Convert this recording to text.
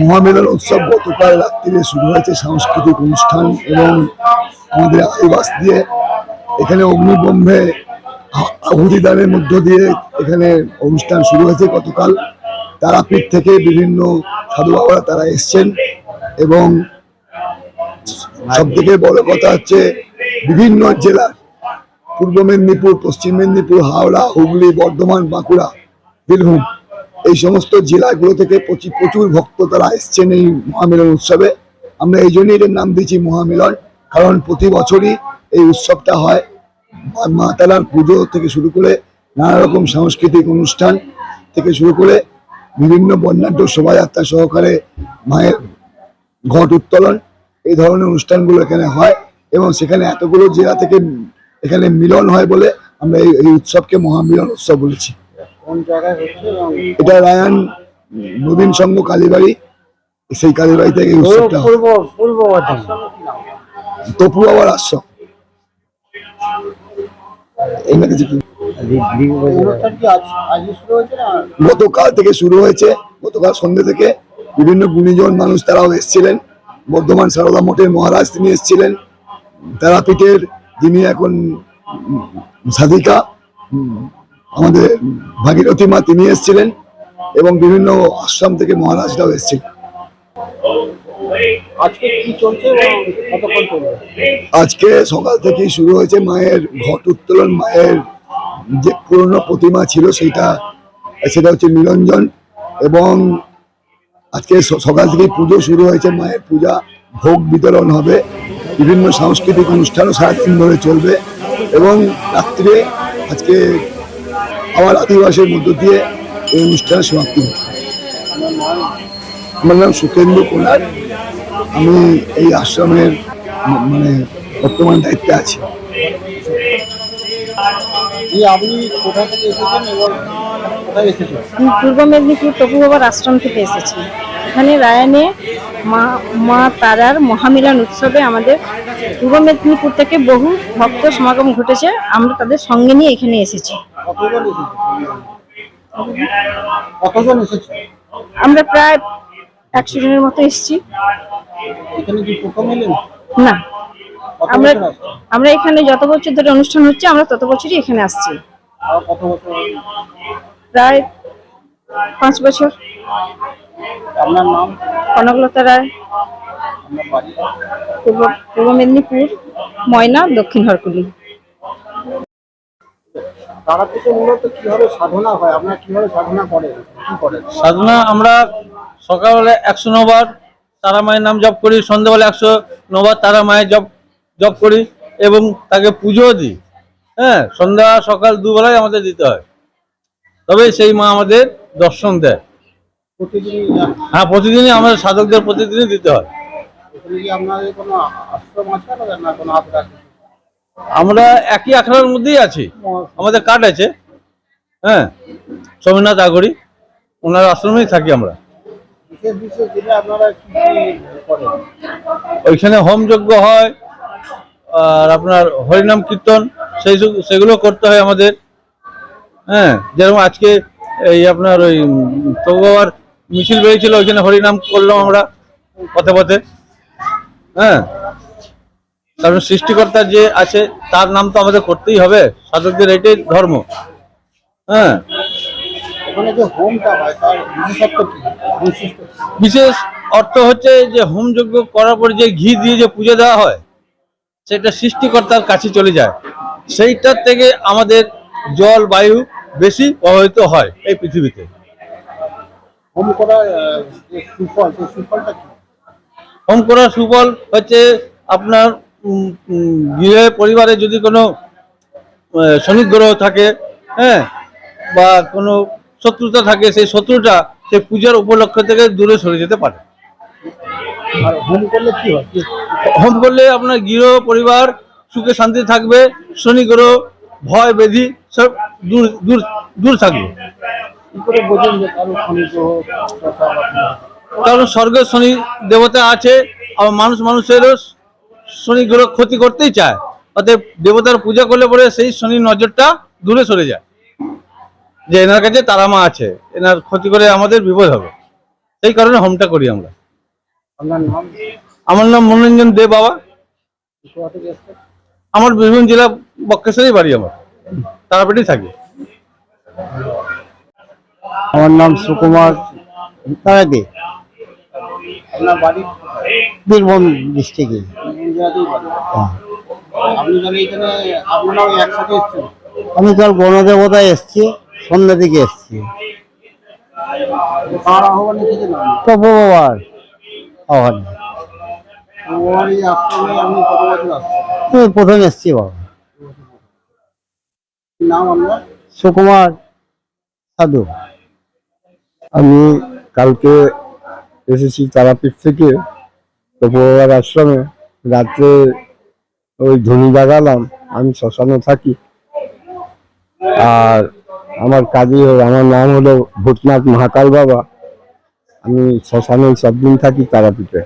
মহামিলন উৎসব গতকাল রাত্রিরে শুরু হয়েছে সাংস্কৃতিক অনুষ্ঠান এবং আমাদের আদিবাস দিয়ে এখানে অগ্নিবম্বে আ- আহুতি দানের মধ্য দিয়ে এখানে অনুষ্ঠান শুরু হয়েছে গতকাল। তারাপীঠ থেকে বিভিন্ন সাধু বাবারা তারা এসছেন এবং সব থেকে বড় কথা হচ্ছে বিভিন্ন জেলার পূর্ব মেদিনীপুর, পশ্চিম মেদিনীপুর, হাওড়া, হুগলি, বর্ধমান, বাঁকুড়া বীরভূম এই সমস্ত জেলাগুলো থেকে প্রচুর ভক্ত তারা এসছেন এই মহামিলন উৎসবে। আমরা এই জন্যই এটার নাম দিয়েছি মহামিলন, কারণ প্রতি বছরই এই উৎসবটা হয়। মা- তারার পুজো থেকে শুরু করে নানা রকম সাংস্কৃতিক অনুষ্ঠান থেকে শুরু করে বিভিন্ন বর্ণাঢ্য শোভাযাত্রা সহকারে মায়ের ঘট উত্তোলন, এই ধরনের অনুষ্ঠানগুলো এখানে হয় এবং সেখানে এতগুলো জেলা থেকে এখানে মিলন হয় বলে আমরা এই উৎসবকে মহামিলন উৎসব বলেছি। এটা রায়ান নবীন সংঘ কালীবাড়ি সেই কালীবাড়ি থেকে উৎসবটা। তপু বাবার আশ্রম গতকাল থেকে শুরু হয়েছে। গতকাল সন্ধ্যে থেকে বিভিন্ন গুণীজন মানুষ তারাও এসেছিলেন। বর্ধমান সারদা মঠের মহারাজ তিনি এসেছিলেন। তারাপীঠের যিনি এখন সাধিকা আমাদের ভাগীরথী মা তিনি এসেছিলেন এবং বিভিন্ন আশ্রম থেকে মহারাজরাও এসেছিলেন। আজকে সকাল থেকেই শুরু হয়েছে মায়ের ঘট উত্তোলন মায়ের যে পুরনো প্রতিমা ছিল সেটা সেটা হচ্ছে নিরঞ্জন এবং আজকে সকাল থেকেই পুজো শুরু হয়েছে মায়ের পূজা ভোগ বিতরণ হবে বিভিন্ন সাংস্কৃতিক অনুষ্ঠানও সারাদিন ধরে চলবে এবং রাত্রে আজকে আমার আদিবাসের মধ্য দিয়ে এই অনুষ্ঠান সমাপ্তি হবে আমার নাম সুকেন্দ্র কুমার আমি এই আশ্রমের মানে বর্তমান দায়িত্বে আছি। পূর্ব মেদিনীপুর তপু বাবার আশ্রম থেকে এসেছি। এখানে রায়ানে মা মা তারার মহামিলন উৎসবে আমাদের পূর্ব মেদিনীপুর থেকে বহু ভক্ত সমাগম ঘটেছে। আমরা তাদের সঙ্গে নিয়ে এখানে এসেছি। কতজন এসেছে? কতজন এসেছে? আমরা প্রায় একশো জনের মতো এসেছি। এখানে কি প্রথম এলেন? না। আমরা আমরা এখানে যত বছর ধরে অনুষ্ঠান হচ্ছে আমরা তত বছরই এখানে আসছি। প্রায় পাঁচ বছর। আপনার নাম? কনকলতা রায়। পূর্ব পূর্ব মেদিনীপুর ময়না দক্ষিণ হরকুলি। তারা মূলত কীভাবে সাধনা হয়? আপনারা কীভাবে সাধনা করেন? কি করেন? সাধনা আমরা সকালবেলা একশো নবার তারা মায়ের নাম জপ করি সন্ধ্যাবেলা একশো নবার তারা মায়ের জপ জপ করি এবং তাকে পুজোও দিই। হ্যাঁ সন্ধ্যা সকাল দুবেলায় আমাদের দিতে হয়। তবে সেই মা আমাদের দর্শন দেয়। হ্যাঁ প্রতিদিনই আমাদের সাধকদের প্রতিদিনই দিতে হয়। আপনাদের কোনো আশ্রম আছে না কোনো আমরা একই আখড়ার মধ্যেই আছি। আমাদের কার্ড আছে। হ্যাঁ সোমনাথ আগরি, ওনার আশ্রমেই থাকি আমরা। ওইখানে হোম যজ্ঞ হয়, আর আপনার হরিনাম কীর্তন, সেই সেগুলো করতে হয় আমাদের। হ্যাঁ যেরকম আজকে এই আপনার ওই তবুবার মিছিল বেরিয়েছিল, ওইখানে হরিনাম করলাম আমরা পথে পথে। হ্যাঁ কারণ সৃষ্টিকর্তা যে আছে তার নাম তো আমাদের করতেই হবে। সাধকদের এটাই ধর্ম। হ্যাঁ? বিশেষ অর্থ হচ্ছে যে হোম যজ্ঞ করার পরে যে ঘি দিয়ে যে পুজো দেওয়া হয় সেটা সৃষ্টিকর্তার কাছে চলে যায়। সেইটার থেকে আমাদের জল বায়ু বেশি প্রভাবিত হয় এই পৃথিবীতে। হোম করা সুফল সুফলটা হোম করার সুফল হচ্ছে আপনার গৃহে পরিবারে যদি কোনো আহ, শনি গ্রহ থাকে হ্যাঁ বা কোনো শত্রুতা থাকে সেই শত্রুটা সেই পূজার উপলক্ষ থেকে দূরে সরে যেতে পারে আর হোম করলে কি হয় হোম করলে আপনার গৃহ পরিবার সুখে শান্তি থাকবে শনি গ্রহ ভয় বেধি সব দূর দূর দূর থাকবে? কারণ স্বর্গের শনি দেবতা আছে আর মানুষ মানুষেরও শনি গ্রহ ক্ষতি করতেই চায়। অতএব দেবতার পূজা করলে পরে সেই শনির নজরটা দূরে সরে যায়। যে এনার কাছে তারা মা আছে এনার ক্ষতি করে আমাদের বিপদ হবে। সেই কারণে হোমটা করি আমরা। আমার নাম মনোরঞ্জন দে বাবা। কোথা থেকে এসছেন? আমার বীরভূম জেলা বক্রেশ্বরই বাড়ি আমার। তারাপীঠেই থাকি। আমার নাম সুকুমার বীরভূম ডিস্ট্রিক্টে এসছেন? আমি কাল গণদেবতায় এসছি সন্ধ্যা দিকে এসছি। কার আহ্বানে আমি প্রথম এসছি বাবা। সুকুমার সাধু। আমি কালকে এসেছি তারাপীঠ থেকে তপোবার আশ্রমে। রাত্রে ওই ধনী লাগালাম আমি শ্মশানে থাকি। আর আমার কাজই আমার নাম হলো ভূতনাথ মহাকাল বাবা। আমি শ্মশানে সব দিন থাকি তারাপীঠে।